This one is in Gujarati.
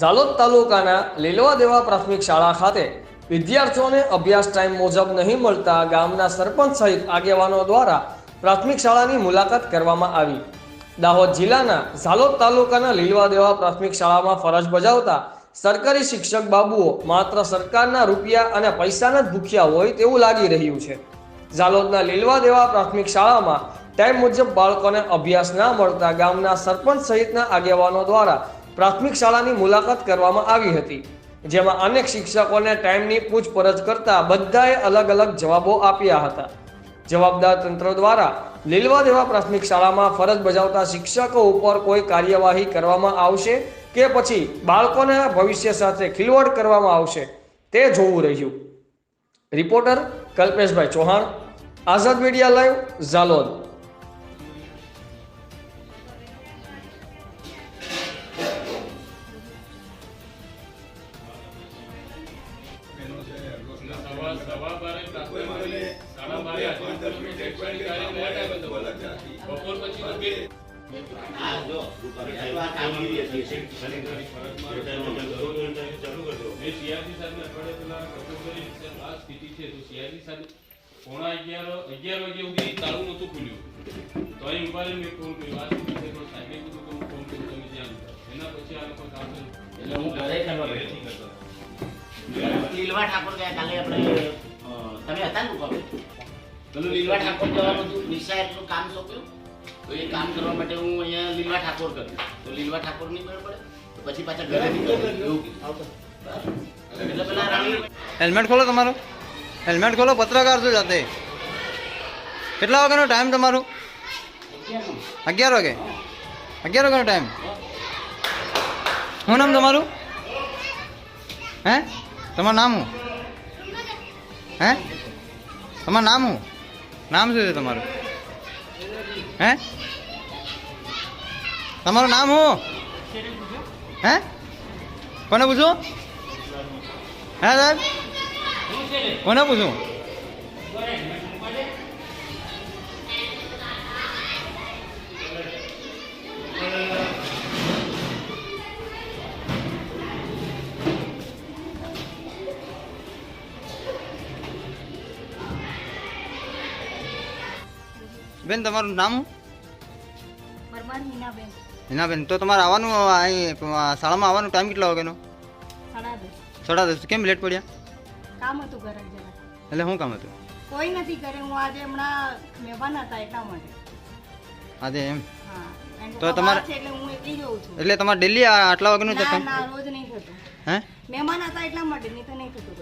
ઝાલોદ તાલુકાના લીલવા દેવા પ્રાથમિક શાળા ખાતે વિદ્યાર્થીઓને અભ્યાસ ટાઈમ મુજબ નહીં મળતા ગામના સરપંચ સહિત આગેવાનો દ્વારા પ્રાથમિક શાળાની મુલાકાત કરવામાં આવી. દાહોદ જિલ્લાના ઝાલોદ તાલુકાના લીલવા દેવા પ્રાથમિક શાળામાં ફરજ બજાવતા સરકારી શિક્ષક બાબુઓ માત્ર સરકારના રૂપિયા અને પૈસાના જ ભૂખ્યા હોય તેવું લાગી રહ્યું છે. ઝાલોદના લીલવા દેવા પ્રાથમિક શાળામાં ટાઈમ મુજબ બાળકોને અભ્યાસ ના મળતા ગામના સરપંચ સહિતના આગેવાનો દ્વારા પ્રાથમિક શાળાની મુલાકાત કરવામાં આવી હતી, જેમાં અનેક શિક્ષકોને ટાઈમની પૂછપરછ કરતા બધાએ અલગ અલગ જવાબો આપ્યા હતા. જવાબદાર તંત્ર દ્વારા લીલવા દેવા પ્રાથમિક શાળામાં ફરજ બજાવતા શિક્ષકો ઉપર કોઈ કાર્યવાહી કરવામાં આવશે કે પછી બાળકોના ભવિષ્ય સાથે ખિલવાડ કરવામાં આવશે, તે જોવું રહ્યું. Reporter Kalpeshbhai Chauhan, Azad media live Jhalod. છે તો CRC સાહેબ પોણા અગિયાર અગિયાર વાગે સુધી તારું નહોતું ખુલ્યું તો અહીં ઊભા રહીને ફોન કર્યો આ લીલવા ઠાકોર ગયા કાલે આપણે તમે હતા ને ઉપર પેલું લીલવા ઠાકોર જવાનું હતું નિશાળનું કામ સોંપ્યું. તો એ કામ કરવા માટે હું અહીંયા લીલવા ઠાકોર કર્યું. તો લીલવા ઠાકોર નહીં મેળ પડે? તો પછી પાછા ઘરે નીકળ્યા. હેલ્મેટ ખોલો તમારો. હેલ્મેટ ખોલો પત્રકાર છો જાતે. કેટલા વાગ્યાનો ટાઈમ તમારો? અગિયાર વાગે. અગિયાર વાગ્યાનો ટાઈમ શું નામ તમારું? હે? તમારું નામ શું? હે? તમારું નામ શું? નામ શું છે તમારું? હે? તમારું નામ શું? હે? કોને પૂછું હે સાહેબ? કોને પૂછું બેન તમારું નામ? શું પરમાર મીનાબેન એના બેન તો તમારે આવવાનું અહીં શાળામાં આવવાનું ટાઈમ કેટલા વાગ્યાનો? સાડા દસ. કેમ લેટ પડ્યા? કામ હતું ઘરે જરા. એટલે શું કામ હતું? કોઈ નથી કરે હું આજે હમણાં મહેમાન હતા એટલા માટે. આજે એમ? તો તમારે- એટલે હું એકલી જઉં છું. એટલે તમારે ડેલી આટલા વાગ્યાનું ના રોજ નહીં થતું. હે? મહેમાન હતા એટલા માટે નહીં તો નહીં થતું